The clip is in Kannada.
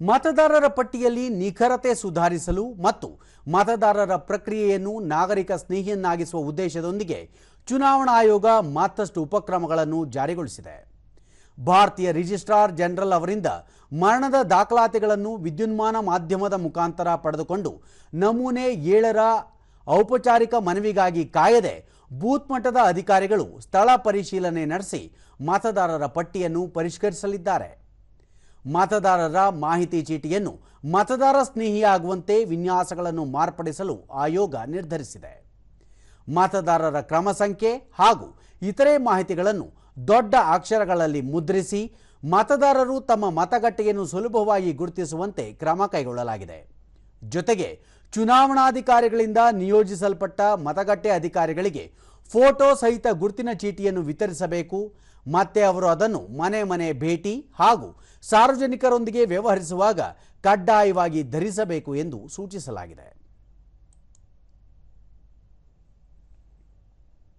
ಮತದಾರರ ಪಟ್ಟಿಯಲ್ಲಿ ನಿಖರತೆ ಸುಧಾರಿಸಲು ಮತ್ತು ಮತದಾರರ ಪ್ರಕ್ರಿಯೆಯನ್ನು ನಾಗರಿಕ ಸ್ನೇಹಿಯನ್ನಾಗಿಸುವ ಉದ್ದೇಶದೊಂದಿಗೆ ಚುನಾವಣಾ ಆಯೋಗ ಮತ್ತಷ್ಟು ಉಪಕ್ರಮಗಳನ್ನು ಜಾರಿಗೊಳಿಸಿದೆ. ಭಾರತೀಯ ರಿಜಿಸ್ಟ್ರಾರ್ ಜನರಲ್ ಅವರಿಂದ ಮರಣದ ದಾಖಲಾತಿಗಳನ್ನು ವಿದ್ಯುನ್ಮಾನ ಮಾಧ್ಯಮದ ಮುಖಾಂತರ ಪಡೆದುಕೊಂಡು ನಮೂನೆ ಏಳರ ಔಪಚಾರಿಕ ಮನವಿಗಾಗಿ ಕಾಯದೆ ಬೂತ್ ಮಟ್ಟದ ಅಧಿಕಾರಿಗಳು ಸ್ಥಳ ಪರಿಶೀಲನೆ ನಡೆಸಿ ಮತದಾರರ ಪಟ್ಟಿಯನ್ನು ಪರಿಷ್ಕರಿಸಲಿದ್ದಾರೆ. ಮತದಾರರ ಮಾಹಿತಿ ಚೀಟಿಯನ್ನು ಮತದಾರ ಸ್ನೇಹಿಯಾಗುವಂತೆ ವಿನ್ಯಾಸಗಳನ್ನು ಮಾರ್ಪಡಿಸಲು ಆಯೋಗ ನಿರ್ಧರಿಸಿದೆ. ಮತದಾರರ ಕ್ರಮ ಸಂಖ್ಯೆ ಹಾಗೂ ಇತರೆ ಮಾಹಿತಿಗಳನ್ನು ದೊಡ್ಡ ಅಕ್ಷರಗಳಲ್ಲಿ ಮುದ್ರಿಸಿ ಮತದಾರರು ತಮ್ಮ ಮತಗಟ್ಟೆಯನ್ನು ಸುಲಭವಾಗಿ ಗುರುತಿಸುವಂತೆ ಕ್ರಮ ಕೈಗೊಳ್ಳಲಾಗಿದೆ. ಜೊತೆಗೆ ಚುನಾವಣಾಧಿಕಾರಿಗಳಿಂದ ನಿಯೋಜಿಸಲ್ಪಟ್ಟ ಮತಗಟ್ಟೆ ಅಧಿಕಾರಿಗಳಿಗೆ ಫೋಟೋ ಸಹಿತ ಗುರುತಿನ ಚೀಟಿಯನ್ನು ವಿತರಿಸಬೇಕು ಮತ್ತೆ ಅವರು ಅದನ್ನು ಮನೆ ಮನೆ ಭೇಟಿ ಹಾಗೂ ಸಾರ್ವಜನಿಕರೊಂದಿಗೆ ವ್ಯವಹರಿಸುವಾಗ ಕಡ್ಡಾಯವಾಗಿ ಧರಿಸಬೇಕು ಎಂದು ಸೂಚಿಸಲಾಗಿದೆ.